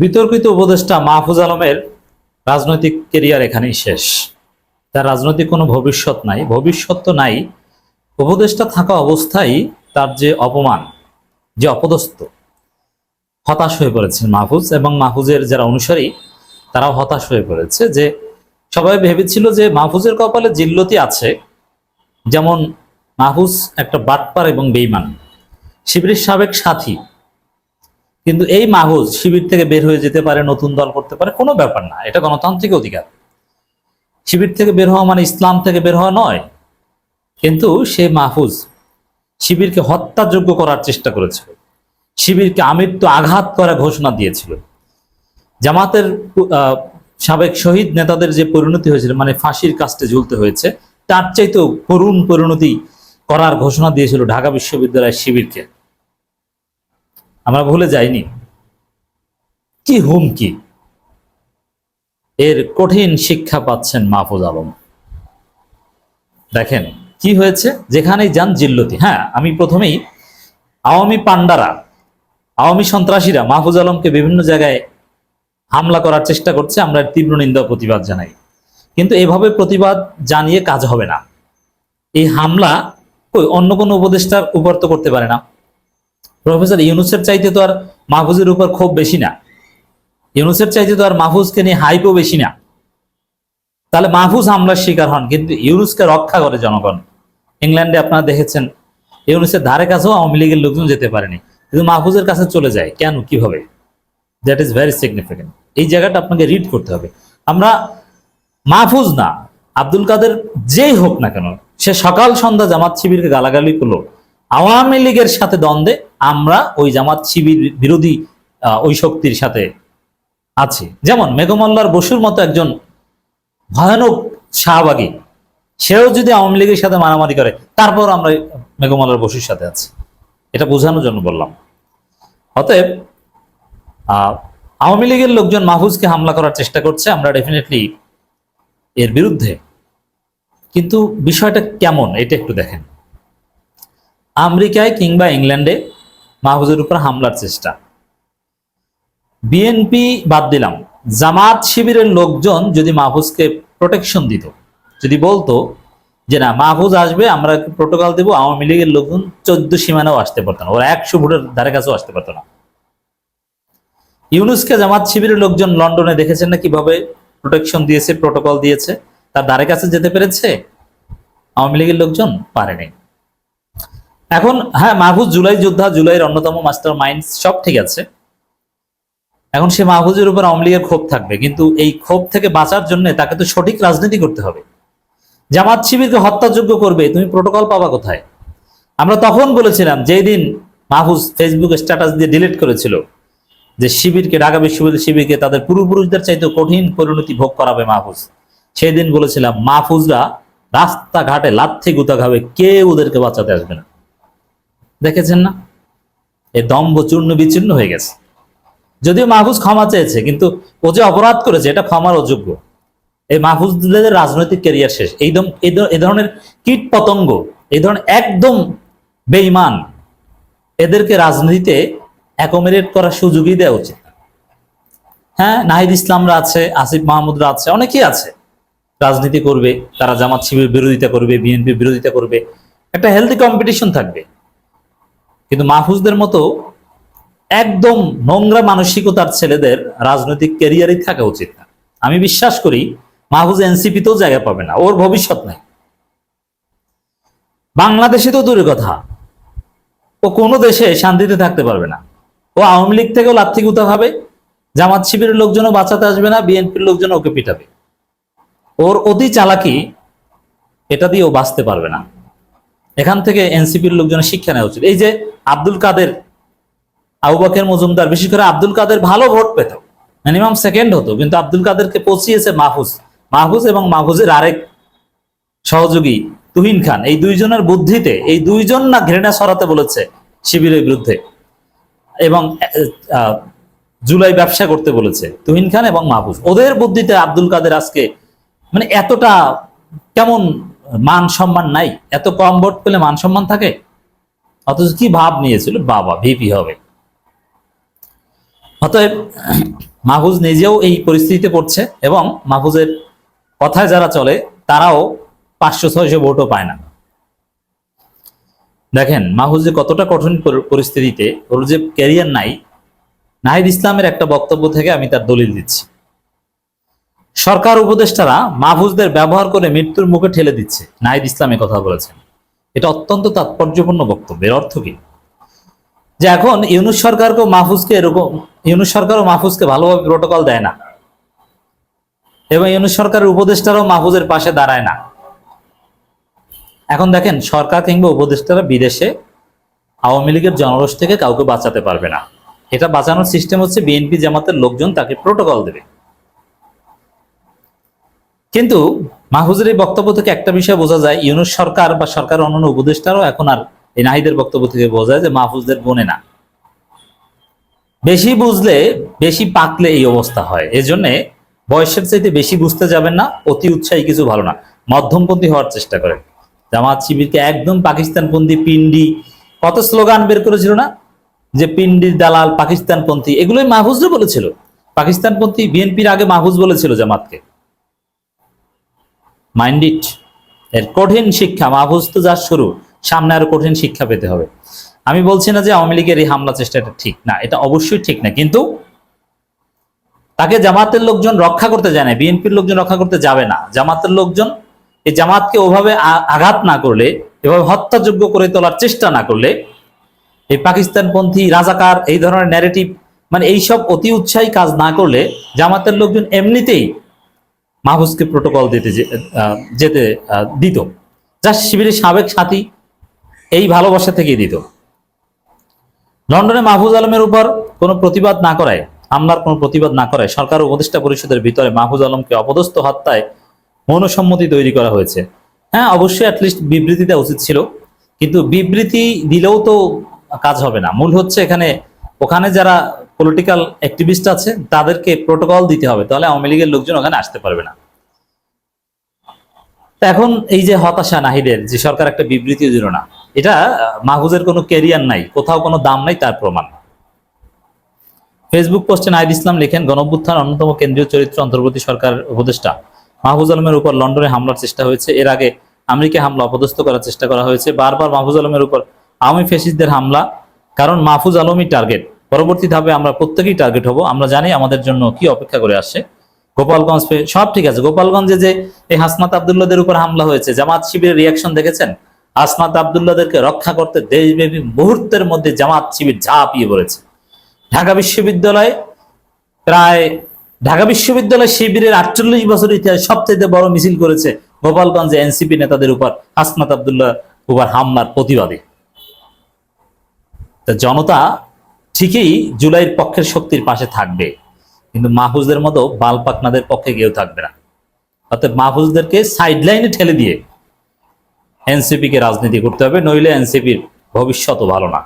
বিতর্কিত উপদেষ্টা মাহফুজ আলমের রাজনৈতিক কেরিয়ার এখানেই শেষ। তার রাজনৈতিক কোনো ভবিষ্যৎ নাই। ভবিষ্যৎ তো নাই। উপদেষ্টা থাকা অবস্থায় তার যে অপমান, যে অপদস্থ, হতাশ হয়ে পড়েছেন মাহফুজ এবং মাহফুজের যারা অনুসারী, তারাও হতাশ হয়ে পড়েছে যে সবাই ভেবেছিল যে মাহফুজের কপালে জিল্লতি আছে। যেমন মাহফুজ একটা বাটপার এবং বেইমান। শিবিরের সাবেক সাথী কিন্তু এই মাহফুজ শিবির থেকে বের হয়ে যেতে পারে, নতুন দল করতে পারে, কোনো ব্যাপার না। এটা গণতান্ত্রিক অধিকার। শিবির থেকে বের হওয়া মানে ইসলাম থেকে বের হওয়া নয়। কিন্তু সে মাহফুজ শিবিরকে হত্যাযোগ্য করার চেষ্টা করেছিল। শিবিরকে আমৃত্যু আঘাত করার ঘোষণা দিয়েছিল। জামাতের সাবেক শহীদ নেতাদের যে পরিণতি হয়েছিল মানে ফাঁসির কাস্টে ঝুলতে হয়েছে, তার চাইতেও করুণ পরিণতি করার ঘোষণা দিয়েছিল ঢাকা বিশ্ববিদ্যালয়ের শিবিরকে। আমরা ভুলে যাইনি। কি হুমকি? এর কঠিন শিক্ষা পাচ্ছেন মাহফুজ আলম। দেখেন, কি হয়েছে? যেখানেই যান জিল্লতি। হ্যাঁ আমি প্রথমেই আওয়ামী পান্ডারা আওয়ামী সন্ত্রাসীরা মাহফুজ আলমকে বিভিন্ন জায়গায় হামলা করার চেষ্টা করছে, আমরা তীব্র নিন্দা প্রতিবাদ জানাই। কিন্তু এভাবে প্রতিবাদ জানিয়ে কাজ হবে না। এই হামলা অন্য কোনো উপদেষ্টার উপর তো করতে পারে না। প্রফেসর ইউনুসের চাইতে তো আর মাহফুজের উপর ক্ষোভ বেশি না। ইউনুসের চাইতে তো আর মাহফুজকে নিয়ে হাইপও বেশি না। তাহলে মাহফুজ হামলার শিকার হন, কিন্তু ইউনুসকে রক্ষা করে জনগণ। ইংল্যান্ডে আপনারা দেখেছেন, ইউনুসের ধারে কাছেও আওয়ামী লীগের লোকজন যেতে পারেনি। কিন্তু মাহফুজের কাছে চলে যায়, কেন, কীভাবে? দ্যাট ইজ ভেরি সিগনিফিকেন্ট এই জায়গাটা আপনাকে রিড করতে হবে। আমরা মাহফুজ না, আব্দুল কাদের যেই হোক না কেন, সে সকাল সন্ধ্যা জামাত শিবিরকে গালাগালি করল আওয়ামী লীগের সাথে দ্বন্দ্বে আমরা ওই জামাত শিবির বিরোধী ওই শক্তির সাথে আছি। যেমন মেঘমল্লার বসুর মতো একজন ভয়ানক শাহবাগী, সেও যদি আওয়ামী লীগের সাথে মারামারি করে, তারপর আমরা মেঘমল্লার বসুর সাথে আছি। এটা বোঝানোর জন্য বললাম। অতএব আওয়ামী লীগের লোকজন মাহফুজকে হামলা করার চেষ্টা করছে, আমরা ডেফিনেটলি এর বিরুদ্ধে। কিন্তু বিষয়টা কেমন, এটা একটু দেখেন। আমেরিকায় কিংবা ইংল্যান্ডে মাহফুজের উপর হামলার চেষ্টা। বিএনপি বাদ দিলাম। জামাত শিবিরের লোকজন যদি মাহফুজকে প্রোটেকশন দিত, যদি বলতো যে না, মাহফুজ আসবে, আমরা প্রোটোকল দেবো, আওয়ামী লীগের লোকজন চোদ্দ সীমানাও আসতে পারতো না, ওরা একশো ফুটের ধারে কাছেও আসতে পারতো না। ইউনুসকে জামাত শিবিরের লোকজন লন্ডনে দেখেছেন না কীভাবে প্রোটেকশন দিয়েছে প্রোটোকল দিয়েছে, তার ধারে কাছে যেতে পেরেছে? আওয়ামী লীগের লোকজন পারেনি। এখন হ্যাঁ মাহফুজ জুলাই যোদ্ধা, জুলাইয়ের অন্যতম মাস্টার মাইন্ড সব ঠিক আছে। এখন সে মাহফুজের উপর আওয়ামী লীগের ক্ষোভ থাকবে, কিন্তু এই ক্ষোভ থেকে বাঁচার জন্য তাকে তো সঠিক রাজনীতি করতে হবে। জামাত শিবিরকে হত্যাযোগ্য করবে, তুমি প্রোটোকল পাবা কোথায়? আমরা তখন বলেছিলাম, যেই দিন মাহফুজ ফেসবুক স্ট্যাটাস দিয়ে ডিলিট করেছিল, যে শিবিরকে, ঢাকা বিশ্ববিদ্যালয় শিবিরকে তাদের পূর্বপুরুষদের চাইতে কঠিন পরিণতি ভোগ করাবে মাহফুজ। সেই দিন বলেছিলাম, মাহফুজরা রাস্তাঘাটে লাথি গুতা খাবে কেউ ওদেরকে বাঁচাতে আসবে না। দেখেছেন না? এই দম্ভ চূর্ণ বিচ্ছিন্ন হয়ে গেছে। যদিও মাহফুজ ক্ষমা চেয়েছে, কিন্তু ও যে অপরাধ করেছে, এটা ক্ষমার অযোগ্য। এই মাহফুজদের রাজনৈতিক ক্যারিয়ার শেষ। এই দম- এই ধ- ধরনের কীট পতঙ্গ, এই ধরনের একদম বেইমান এদেরকে রাজনীতিতে অ্যাকোমোডেট করার সুযোগই দেওয়া উচিত হ্যাঁ নাহিদ ইসলামরা আছে, আসিফ মাহমুদরা আছে, অনেকেই আছে। রাজনীতি করবে, তারা জামাত শিবির বিরোধিতা করবে, বিএনপি বিরোধিতা করবে। একটা হেলদি কম্পিটিশন থাকবে। কিন্তু মাহফুজদের মতো একদম নোংরা মানসিকতার ছেলেদের রাজনৈতিক ক্যারিয়ারই থাকা উচিত না। আমি বিশ্বাস করি মাহফুজ এনসিপিতেও জায়গা পাবে না, ওর ভবিষ্যৎ নাই। বাংলাদেশে তো দূরের কথা। ও কোনো দেশে শান্তিতে থাকতে পারবে না। ও আওয়ামী লীগ থেকেও লাথি গুতা হবে জামাত শিবিরের লোকজনও বাঁচাতে আসবে না, বিএনপির লোকজন ওকে পিটাবে। ওর অতি চালাকি, এটা দিয়ে ও বাঁচতে পারবে না। এখান থেকে এনসিপির লোকজনের শিক্ষা নেওয়া উচিত। এই যে আব্দুল কাদের, আবু বকের মজুমদার বিশেষ করে আব্দুল কাদের ভালো ভোট পেত। মিনিমাম সেকেন্ড হতো, কিন্তু আব্দুল কাদেরকে পচিয়েছে মাহফুজ। মাহফুজ এবং মাহফুজের আরেক সহযোগী তুহিন খান। এই দুইজনের বুদ্ধিতে, এই দুইজন না ঘৃণা সরাতে বলেছে শিবিরের বিরুদ্ধে। এবং জুলাই ব্যবসা করতে বলেছে তুহিন খান এবং মাহফুজ। ওদের বুদ্ধিতে আব্দুল কাদের আজকে মানে এতটা কেমন মান সম্মান নাই? এত কম ভোট পেলে মান সম্মান থাকে? অথচ কি ভাব নিয়েছিল? বাবা, ভিপি হবে। অতএব, মাহফুজ নিজেও এই পরিস্থিতিতে পড়ছে এবং মাহফুজের কথায় যারা চলে, তারাও পাঁচশো, ছয়শো ভোটও পায় না। দেখেন, মাহফুজ যে কতটা কঠিন পরিস্থিতিতে, ওর যে ক্যারিয়ার নাই, নাহিদ ইসলামের একটা বক্তব্য থেকে আমি তার দলিল দিচ্ছি। সরকার উপদেষ্টারা মাহফুজদের ব্যবহার করে মৃত্যুর মুখে ঠেলে দিচ্ছে, নাহিদ ইসলামে কথা বলেছেন। এটা অত্যন্ত তাৎপর্যপূর্ণ বক্তব্য। এর অর্থ কি? যে এখন ইউনুস সরকারকেও মাহফুজকে এরকম, ইউনুস সরকারও মাহফুজকে ভালোভাবে প্রোটোকল দেয় না। এবং ইউনুস সরকারের উপদেষ্টারাও মাহফুজের পাশে দাঁড়ায় না। এখন দেখেন, সরকার কিংবা উপদেষ্টারা বিদেশে আওয়ামী লীগের জনরোষ থেকে কাউকে বাঁচাতে পারবে না। এটা বাঁচানোর সিস্টেম হচ্ছে বিএনপি জামাতের লোকজন তাকে প্রোটোকল দেবে। কিন্তু মাহফুজের এই বক্তব্য থেকে একটা বিষয় বোঝা যায়, ইউনুস সরকার বা সরকার অন্যান্য উপদেষ্টারও এখন আর এই নাহিদের বক্তব্য থেকে বোঝা যায় যে মাহফুজদের বনে না। বেশি বুঝলে, বেশি পাকলে এই অবস্থা হয়। এজন্যে বয়সের চাইতে বেশি বুঝতে যাবেন না, অতি উৎসাহী কিছু ভালো না। মধ্যমপন্থী হওয়ার চেষ্টা করেন। জামাত শিবিরকে একদম পাকিস্তানপন্থী পিন্ডি কত স্লোগান বের করেছিল না? যে পিন্ডির দালাল, পাকিস্তানপন্থী, এগুলোই মাহফুজরা বলেছিল। পাকিস্তানপন্থী বিএনপির আগে মাহফুজ বলেছিল জামাতকে। Mind it. এর কঠিন শিক্ষা মাহফুজ তো যা শুরু, সামনে আরও কঠিন শিক্ষা পেতে হবে। আমি বলছি না যে আওয়ামী লীগের এই হামলা চেষ্টাটা ঠিক না, এটা অবশ্যই ঠিক না। কিন্তু তাকে জামাতের লোকজন রক্ষা করতে যায় না, বিএনপির লোকজন রক্ষা করতে যাবে না। জামাতের লোকজন এই জামাতকে ওভাবে আঘাত না করলে, এভাবে হত্যাযোগ্য করে তোলার চেষ্টা না করলে, এই পাকিস্তানপন্থী রাজাকার, এই ধরনের ন্যারেটিভ মানে এইসব অতি উৎসাহী কাজ না করলে জামাতের লোকজন এমনিতেই মাহফুজকে প্রোটোকল দিতে যেতে দিত। যা শিবিরের সাবেক সাথী এই ভালোবাসা থেকেই দিত। লন্ডনে মাহফুজ আলমের উপর কোনো প্রতিবাদ না করায়, হামলার কোনো প্রতিবাদ না করায় সরকার উপদেষ্টা পরিষদের ভিতরে মাহফুজ আলমকে অপদস্থ হত্যায় মৌনসম্মতি তৈরি করা হয়েছে। হ্যাঁ অবশ্যই অ্যাটলিস্ট বিবৃতি দেওয়া উচিত ছিল, কিন্তু বিবৃতি দিলেও তো কাজ হবে না। মূল হচ্ছে এখানে, ওখানে যারা পলিটিক্যাল অ্যাক্টিভিস্ট আছে, তাদেরকে প্রোটোকল দিতে হবে, তাহলে আওয়ামী লীগের লোকজন ওখানে আসতে পারবে না। এখন এই যে হতাশা নাহিদের, যে সরকার একটা বিবৃতি দিল না, এটা মাহফুজের কোনো ক্যারিয়ার নাই, কোথাও কোনো দাম নাই, তার প্রমাণ। ফেসবুক পোস্টে নাহিদ ইসলাম লেখেন, গণঅভ্যুত্থান অন্যতম কেন্দ্রীয় চরিত্র অন্তর্বর্তী সরকার উপদেষ্টা। মাহফুজ আলমের উপর লন্ডনে হামলার চেষ্টা হয়েছে, এর আগে আমেরিকা হামলা অপদস্থ করার চেষ্টা করা হয়েছে, বারবার মাহফুজ আলমের উপর আওয়ামী ফেসিসদের হামলা, কারণ মাহফুজ আলমই টার্গেট পরবর্তী ধাপে আমরা প্রত্যেকেই টার্গেট হব। আমরা জানি আমাদের জন্য কি অপেক্ষা করে আসছে। গোপালগঞ্জ সব ঠিক আছে। গোপালগঞ্জে যে এই হাসনাত আবদুল্লাদের উপর হামলা হয়েছে, জামাত শিবিরের রিয়াকশন দেখেছেন? হাসনাত আবদুল্লাদেরকে রক্ষা করতে দেশব্যাপী মুহূর্তের মধ্যে জামাত শিবির ঝাঁপিয়ে পড়েছে। ঢাকা বিশ্ববিদ্যালয়ে প্রায় ঢাকা বিশ্ববিদ্যালয় শিবিরের আটচল্লিশ বছর ইতিহাস সবচেয়ে বড় মিছিল করেছে গোপালগঞ্জে এনসিপি নেতাদের উপর হাসনাত আবদুল্লাহ উপর হামলার প্রতিবাদে। জনতা ঠিকই জুলাইয়ের পক্ষের শক্তির পাশে থাকবে, কিন্তু মাহফুজদের মতো বালপাকনাদের পক্ষে কেউ থাকবে না। অর্থাৎ মাহফুজদেরকে সাইডলাইনে ঠেলে দিয়ে এনসিপিকে রাজনীতি করতে হবে, নইলে এনসিপির ভবিষ্যৎও ভালো না।